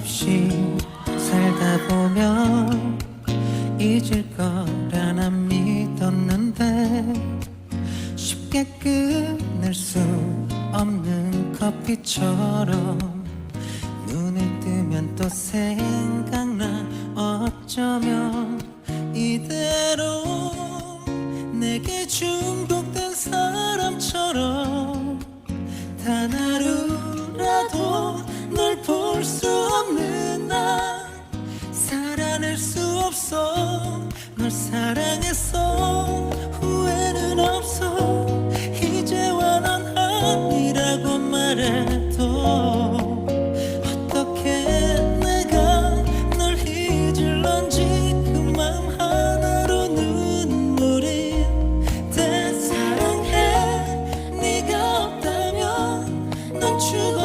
없이 살다 보면 잊을 거라 난 믿었는데 쉽게 끊을 수 없는 커피처럼 눈을 뜨면 또 생각나 어쩌면 이대로 내게 중독된 사람처럼 단 하루라도 널 볼 수 견딜 수 없어. 널 사랑했어. 후회는 없어. 이제와 넌 아니라고 말해도 어떻게 내가 널 잊을런지 그 맘 하나로 눈물이 돼. 사랑해. 네가 없다면 난 죽어